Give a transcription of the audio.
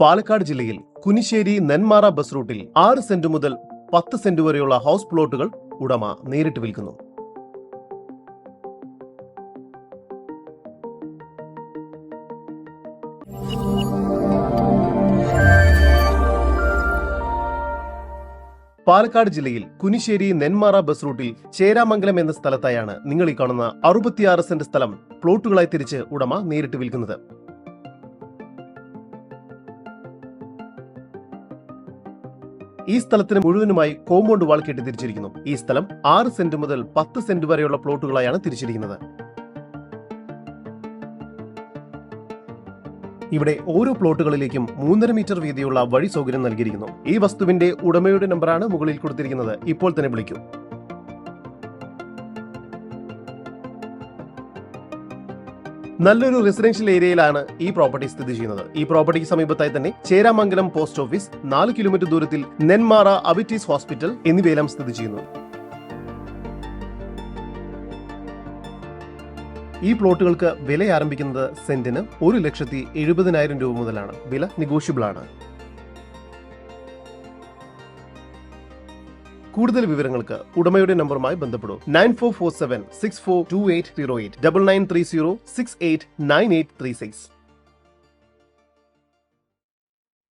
പാലക്കാട് ജില്ലയിൽ കുനിശ്ശേരി നെന്മാറ ബസ് റൂട്ടിൽ ആറ് സെന്റ് മുതൽ പത്ത് സെന്റ് വരെയുള്ള ഹൗസ് പ്ലോട്ടുകൾ ഉടമ നേരിട്ട് വിൽക്കുന്നു. പാലക്കാട് ജില്ലയിൽ കുനിശ്ശേരി നെന്മാറ ബസ് റൂട്ടിൽ ചേരാമംഗലം എന്ന സ്ഥലത്തായാണ് നിങ്ങൾ ഈ കാണുന്ന അറുപത്തിയാറ് സെന്റ് സ്ഥലം പ്ലോട്ടുകളായി തിരിച്ച് ഉടമ നേരിട്ട് വിൽക്കുന്നത്. ഈ സ്ഥലത്തിന് മുഴുവനുമായി കോമ്പൗണ്ട് വാൾ കെട്ടി തിരിച്ചിരിക്കുന്നു. ഈ സ്ഥലം ആറ് സെന്റ് മുതൽ പത്ത് സെന്റ് വരെയുള്ള പ്ലോട്ടുകളായാണ് തിരിച്ചിരിക്കുന്നത്. ഇവിടെ ഓരോ പ്ലോട്ടുകളിലേക്കും മൂന്നര മീറ്റർ വീതിയുള്ള വഴി സൗകര്യം നൽകിയിരിക്കുന്നു. ഈ വസ്തുവിന്റെ ഉടമയുടെ നമ്പറാണ് മുകളിൽ കൊടുത്തിരിക്കുന്നത്. ഇപ്പോൾ തന്നെ വിളിക്കൂ. നല്ലൊരു റെസിഡൻഷ്യൽ ഏരിയയിലാണ് ഈ പ്രോപ്പർട്ടി സ്ഥിതി ചെയ്യുന്നത്. ഈ പ്രോപ്പർട്ടിക്ക് സമീപത്തായി തന്നെ ചേരാമംഗലം പോസ്റ്റ് ഓഫീസ് നാല് കിലോമീറ്റർ ദൂരത്തിൽ നെന്മാറ അബിറ്റീസ് ഹോസ്പിറ്റൽ എന്നിവയെല്ലാം സ്ഥിതി ചെയ്യുന്നു. ഈ പ്ലോട്ടുകൾക്ക് വില ആരംഭിക്കുന്നത് സെന്റിന് ഒരു ലക്ഷത്തി എഴുപതിനായിരം രൂപ മുതലാണ്. വില നെഗോഷ്യബിൾ ആണ്. കൂടുതൽ വിവരങ്ങൾക്ക് ഉടമയുടെ നമ്പറുമായി ബന്ധപ്പെടൂ. Nine four four seven six four two eight zero eight double nine three zero six eight nine eight three six.